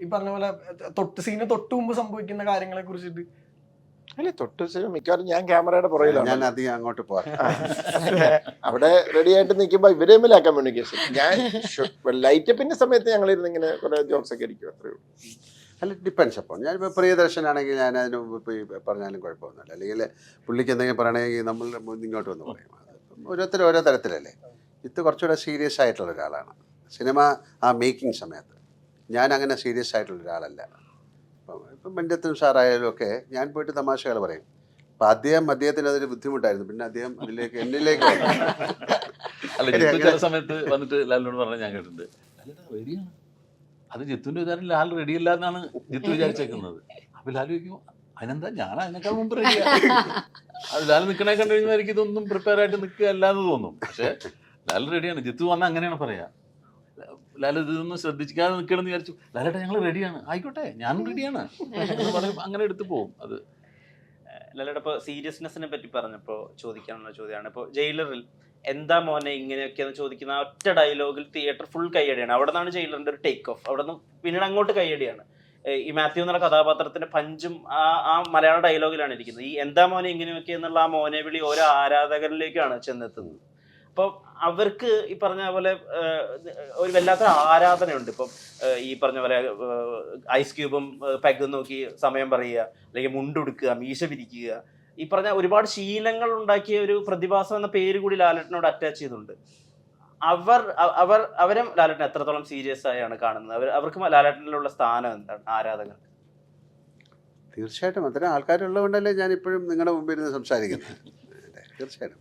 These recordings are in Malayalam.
ഈ പറഞ്ഞ പോലെ തൊട്ട് സീന് തൊട്ട് മുമ്പ് സംഭവിക്കുന്ന കാര്യങ്ങളെ കുറിച്ചിട്ട്. അല്ലെ തൊട്ട് സിനിമ മിക്കവാറും ഞാൻ ക്യാമറയുടെ പുറകിലാണ്. ഞാൻ അധികം അങ്ങോട്ട് പോവാം. അവിടെ റെഡി ആയിട്ട് നിൽക്കുമ്പോ ഇവരെ തമ്മിലാ കമ്മ്യൂണിക്കേഷൻ ഞാൻ ലൈറ്റപ്പിന്റെ സമയത്ത് ഞങ്ങൾ ഇരുന്ന് ഇങ്ങനെ കുറെ ജോക്സ് ഒക്കെ അടിക്കും അത്രേ ഉള്ളൂ. അല്ല ഡിപ്പെൻസ് അപ്പോൾ ഞാനിപ്പോൾ പ്രിയദർശനാണെങ്കിൽ ഞാൻ അതിന് മുമ്പ് ഇപ്പോൾ ഈ പറഞ്ഞാലും കുഴപ്പമൊന്നുമില്ല. അല്ലെങ്കിൽ പുള്ളിക്ക് എന്തെങ്കിലും പറയണമെങ്കിൽ നമ്മൾ ഇങ്ങോട്ട് വന്ന് പറയും. ഓരോരുത്തരും ഓരോ തരത്തിലല്ലേ. ഇത് കുറച്ചുകൂടെ സീരിയസ് ആയിട്ടുള്ള ഒരാളാണ്. സിനിമ ആ മേക്കിംഗ് സമയത്ത്. ഞാൻ അങ്ങനെ സീരിയസ് ആയിട്ടുള്ള ഒരാളല്ല. ഇപ്പം മന്യത്തും സാറായാലും ഒക്കെ ഞാൻ പോയിട്ട് തമാശകൾ പറയും. അപ്പം അദ്ദേഹം അദ്ദേഹത്തിന് അതൊരു ബുദ്ധിമുട്ടായിരുന്നു. പിന്നെ അദ്ദേഹം അതിലേക്ക് എന്നിലേക്ക് അല്ല ജിത്തു ചില സമയത്ത് വന്നിട്ട് ലാലിനോട് പറഞ്ഞാൽ ഞാൻ കേട്ടിട്ടുണ്ട്. ലാലേട്ടാ റെഡിയാണ് അത് ജിത്തുവിന്റെ വിചാരം ലാൽ റെഡിയല്ല എന്നാണ് ജിത്തു വിചാരിച്ചേക്കുന്നത്. അപ്പൊ ലാൽ ചോദിക്കും അതിനെന്താ ഞാൻ അതിനേക്കാൾ മുമ്പ് റെഡിയാണ് അത് ലാൽ നിൽക്കണേ കണ്ടു കഴിഞ്ഞാൽ എനിക്ക് ഇതൊന്നും പ്രിപ്പയർ ആയിട്ട് നിൽക്കുക അല്ലാന്ന് തോന്നും. പക്ഷേ ലാൽ റെഡിയാണ്. ജിത്തു വന്നാൽ അങ്ങനെയാണ് പറയാ. ലാൽ ഇതൊന്നും ശ്രദ്ധിക്കാതെ നിൽക്കണമെന്ന് വിചാരിച്ചു. ലാലേട്ടാ ഞങ്ങൾ റെഡിയാണ് ആയിക്കോട്ടെ ഞാനും റെഡിയാണ് അങ്ങനെ എടുത്തു പോകും അത്. ലാലേട്ട ഇപ്പോൾ സീരിയസ്നെസ്സിനെ പറ്റി പറഞ്ഞപ്പോൾ ചോദിക്കാനുള്ള ചോദ്യമാണ്. ഇപ്പോൾ ജയിലറിൽ എന്താ മോനെ ഇങ്ങനെയൊക്കെയെന്ന് ചോദിക്കുന്ന ഒറ്റ ഡയലോഗിൽ തിയേറ്റർ ഫുൾ കൈയടിയാണ് അവിടെ നിന്നാണ് ജയിലറിന്റെ ഒരു ടേക്ക് ഓഫ് അവിടെ നിന്ന് പിന്നീട് അങ്ങോട്ട് കൈയടിയാണ് ഈ മാത്യു എന്നുള്ള കഥാപാത്രത്തിന്റെ പഞ്ചും ആ ആ മലയാള ഡയലോഗിലാണ് ഇരിക്കുന്നത്. ഈ എന്താ മോനെ ഇങ്ങനെയൊക്കെ എന്നുള്ള ആ മോനെ വിളി ഓരോ ആരാധകരിലേക്കാണ് ചെന്നെത്തുന്നത്. അപ്പോൾ അവർക്ക് ഈ പറഞ്ഞ പോലെ ഒരു വല്ലാത്ത ആരാധനയുണ്ട്. ഇപ്പം ഈ പറഞ്ഞ പോലെ ഐസ് ക്യൂബും പെഗ് നോക്കി സമയം പറയുക അല്ലെങ്കിൽ മുണ്ടുടുക്കുക മീശ പിരിക്കുക ഈ പറഞ്ഞ ഒരുപാട് ശീലങ്ങൾ ഉണ്ടാക്കിയ ഒരു പ്രതിഭാസം എന്ന പേര് കൂടി ലാലറ്റിനോട് അറ്റാച്ച് ചെയ്തിട്ടുണ്ട്. അവർ അവർ അവരും ലാലറ്റിനെ എത്രത്തോളം സീരിയസ് ആയാണ് കാണുന്നത്? അവർ അവർക്ക് ലാലറ്റിനുള്ള സ്ഥാനം എന്താണ്? ആരാധകർ? തീർച്ചയായിട്ടും. അത്തരം ആൾക്കാരുള്ളതുകൊണ്ടല്ലേ ഞാൻ ഇപ്പോഴും നിങ്ങളുടെ മുമ്പിൽ നിന്ന് സംസാരിക്കുന്നത്? തീർച്ചയായിട്ടും.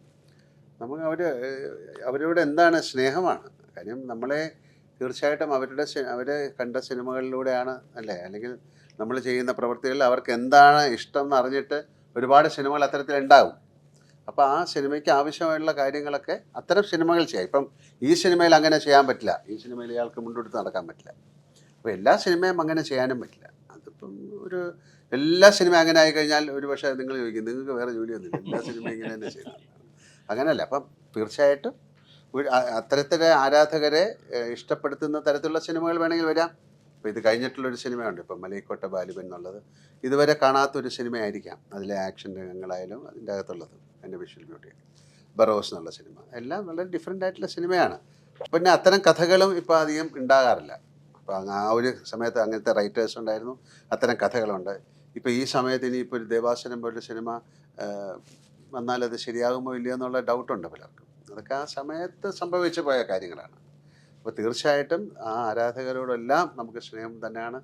നമുക്ക് അവർ അവരോട് എന്താണ് സ്നേഹമാണ്? കാര്യം നമ്മളെ തീർച്ചയായിട്ടും അവരുടെ അവരെ കണ്ട സിനിമകളിലൂടെയാണ് അല്ലേ? അല്ലെങ്കിൽ നമ്മൾ ചെയ്യുന്ന പ്രവൃത്തികളിൽ അവർക്ക് എന്താണ് ഇഷ്ടം എന്ന് അറിഞ്ഞിട്ട് ഒരുപാട് സിനിമകൾ അത്തരത്തിൽ ഉണ്ടാകും അപ്പോൾ ആ സിനിമയ്ക്ക് ആവശ്യമായുള്ള കാര്യങ്ങളൊക്കെ അത്തരം സിനിമകൾ ചെയ്യാം. ഇപ്പം ഈ സിനിമയിൽ അങ്ങനെ ചെയ്യാൻ പറ്റില്ല. ഈ സിനിമയിൽ ഇയാൾക്ക് മുണ്ടെടുത്ത് നടക്കാൻ പറ്റില്ല. അപ്പോൾ എല്ലാ സിനിമയും അങ്ങനെ ചെയ്യാനും പറ്റില്ല. അതിപ്പം ഒരു എല്ലാ സിനിമയും അങ്ങനെ ആയിക്കഴിഞ്ഞാൽ ഒരു പക്ഷേ നിങ്ങൾ ചോദിക്കും നിങ്ങൾക്ക് വേറെ ജോലിയൊന്നുമില്ല. എല്ലാ സിനിമയും ഇങ്ങനെ തന്നെ ചെയ്യുന്നത് അങ്ങനെയല്ല അപ്പം തീർച്ചയായിട്ടും അത്തരത്തിലെ ആരാധകരെ ഇഷ്ടപ്പെടുത്തുന്ന തരത്തിലുള്ള സിനിമകൾ വേണമെങ്കിൽ വരാം. ഇപ്പോൾ ഇത് കഴിഞ്ഞിട്ടുള്ളൊരു സിനിമയുണ്ട്. ഇപ്പം മലയിക്കോട്ട ബാലിബൻ എന്നുള്ളത്. ഇതുവരെ കാണാത്തൊരു സിനിമയായിരിക്കാം. അതിലെ ആക്ഷൻ രംഗങ്ങളായാലും അതിന്റെ അകത്തുള്ളത്. അതിന്റെ വിഷ്വൽ ബ്യൂട്ടി ബറോസ് എന്നുള്ള സിനിമ. എല്ലാം വളരെ ഡിഫറെന്റ് ആയിട്ടുള്ള സിനിമയാണ്. പിന്നെ അത്തരം കഥകളും ഇപ്പോൾ അധികം ഉണ്ടാകാറില്ല. അപ്പോൾ ആ ഒരു സമയത്ത് അങ്ങനത്തെ റൈറ്റേഴ്സ് ഉണ്ടായിരുന്നു. അത്തരം കഥകളുണ്ട്. ഇപ്പോൾ ഈ സമയത്ത് ഇനിയിപ്പോൾ ഒരു ദേവാസനം പോലൊരു സിനിമ വന്നാൽ അത് ശരിയാകുമോ ഇല്ലയോ എന്നുള്ള ഡൗട്ടുണ്ട് പലർക്കും. അതൊക്കെ ആ സമയത്ത് സംഭവിച്ചു പോയ കാര്യങ്ങളാണ്. അപ്പോൾ തീർച്ചയായിട്ടും ആ ആരാധകരോടെല്ലാം നമുക്ക് സ്നേഹം തന്നെയാണ്.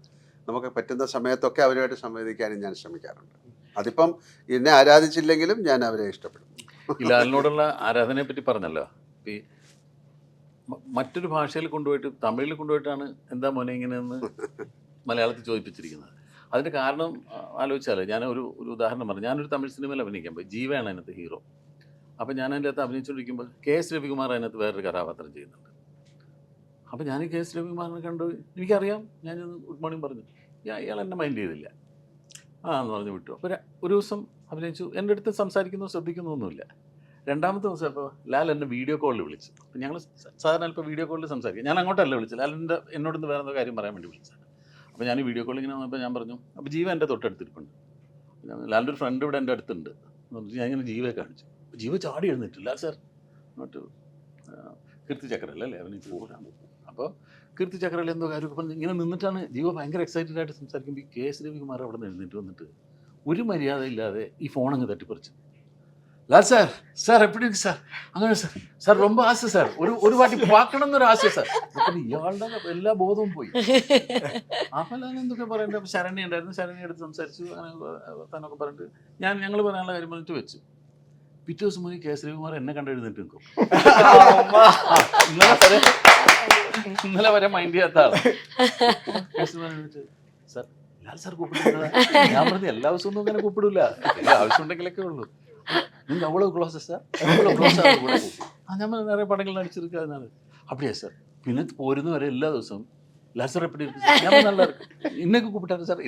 നമുക്ക് പറ്റുന്ന സമയത്തൊക്കെ അവരുമായിട്ട് സംവദിക്കാനും ഞാൻ ശ്രമിക്കാറുണ്ട്. അതിപ്പം എന്നെ ആരാധിച്ചില്ലെങ്കിലും ഞാൻ അവരെ ഇഷ്ടപ്പെടും. ലാലിനോടുള്ള ആരാധനയെ പറ്റി പറഞ്ഞല്ലോ. ഈ മറ്റൊരു ഭാഷയിൽ കൊണ്ടുപോയിട്ട് തമിഴിൽ കൊണ്ടുപോയിട്ടാണ് എന്താ മോനെ ഇങ്ങനെയെന്ന് മലയാളത്തിൽ ചോദിപ്പിച്ചിരിക്കുന്നത്. അതിന്റെ കാരണം ആലോചിച്ചാൽ ഞാൻ ഒരു ഒരു ഉദാഹരണം പറഞ്ഞു ഞാനൊരു തമിഴ് സിനിമയിൽ അഭിനയിക്കാൻ പോയി ജീവയാണ് അതിനകത്ത് ഹീറോ അപ്പോൾ ഞാൻ അതിന്റെ അകത്ത് അഭിനയിച്ചുകൊണ്ടിരിക്കുമ്പോൾ കെ എസ് രവികുമാർ അതിനകത്ത് വേറൊരു കഥാപാത്രം ചെയ്യുന്നുണ്ട്. അപ്പോൾ ഞാൻ കെ എസ് രവികുമാറിനെ കണ്ടു. എനിക്കറിയാം. ഞാൻ ഗുഡ് മോർണിംഗ് പറഞ്ഞു. ഇയാൾ എന്നെ മൈൻഡ് ചെയ്തില്ല. ആ എന്ന് പറഞ്ഞ് വിട്ടു. അപ്പോൾ ഒരു ദിവസം അഭിനയിച്ചു. എന്റെ അടുത്ത് സംസാരിക്കുന്നു ശ്രദ്ധിക്കുന്നൊന്നുമില്ല. രണ്ടാമത്തെ ദിവസം അപ്പോൾ ലാൽ എന്നെ വീഡിയോ കോളിൽ വിളിച്ചു. അപ്പോൾ ഞങ്ങൾ സാധാരണ ഇപ്പോൾ വീഡിയോ കോളിൽ സംസാരിക്കും. ഞാൻ അങ്ങോട്ടല്ല വിളിച്ചത്. ലാലിന്റെ എന്നോട് ഇന്ന് വേറെ എന്തോ കാര്യം പറയാൻ വേണ്ടി വിളിച്ചത് അപ്പോൾ ഞാൻ വീഡിയോ കോൾ ഇങ്ങനെ വന്നപ്പോൾ ഞാൻ പറഞ്ഞു അപ്പോൾ ജീവ എന്റെ തൊട്ടടുത്തിരിപ്പുണ്ട്. ലാലിന്റെ ഒരു ഫ്രണ്ട് ഇവിടെ എന്റെ അടുത്തുണ്ട്. ഞാൻ ഇങ്ങനെ ജീവയെ കാണിച്ചു. ജീവ ചാടി എഴുന്നിട്ടില്ല സാർ എന്നിട്ട് കീർത്തി ചക്രല്ലേ അല്ലേ? അവന് പോരാൻ അപ്പോൾ കീർത്തി ചക്രല്ല എന്തോ കാര്യമൊക്കെ പറഞ്ഞ് ഇങ്ങനെ നിന്നിട്ടാണ് ജീവ ഭയങ്കര എക്സൈറ്റഡ് ആയിട്ട് സംസാരിക്കുമ്പോൾ ഈ കെ എസ് രവികുമാർ അവിടെ നിന്ന് എഴുന്നേറ്റ് വന്നിട്ട് ഒരു മര്യാദയില്ലാതെ ഈ ഫോൺ അങ്ങ് തട്ടിപ്പറിച്ചു லால் சார் சார் எப்படி இருக்கு சார் അങ്ങനെ സാർ സാർ ரொம்ப ആശ സാർ ഒരു ഒരു വാട്ടി പാക്കണം എന്നൊരു ആശ സാർ അപ്പൊ ഇയാളുടെ എല്ലാ ബോധവും പോയി അപ്പോൾ ഞാൻ എന്തൊക്കെ പറയണ്ടേ അപ്പൊ ശരണ്യ ഉണ്ടായിരുന്നു ശരണ്യ എടുത്ത് സംസാരിച്ചു അങ്ങനെ താനൊക്കെ പറഞ്ഞിട്ട് ഞാൻ ഞങ്ങൾ പറയാനുള്ള കാര്യം പറഞ്ഞിട്ട് വെച്ചു പിറ്റേ ദിവസം മുതൽ കെ ശ്രീകുമാർ എന്നെ കണ്ടെഴുന്നിട്ട് നിൽക്കും ഇന്നലെ വരെ ഇന്നലെ വരെ മൈൻഡ് ചെയ്യാത്ത ആള് കെ ശ്രീകുമാർ എഴുന്നേറ്റ്, സാർ ലാൽ സാർ കൂപ്പിടുന്നതാ ഞാൻ പറഞ്ഞു എല്ലാ ദിവസവും ഒന്നും അങ്ങനെ കൂപ്പിടില്ല ആവശ്യം ഉണ്ടെങ്കിലൊക്കെ ഉള്ളൂ நீங்க அவ்வளவு க்ளோஸா சார் அவ்வளவு க்ளோஸா கூடாது அந்த மாதிரி நிறைய படங்கள் நடிச்சிருக்கு அதனால அப்படியா சார் പിന്നെ പോരുന്ന വരെ എല്ലാ ദിവസവും ലാൽ സാർ എപ്പടി நல்லா இருக்கு இன்னைக்கு ഇന്നൊക്കെ சார் സാർ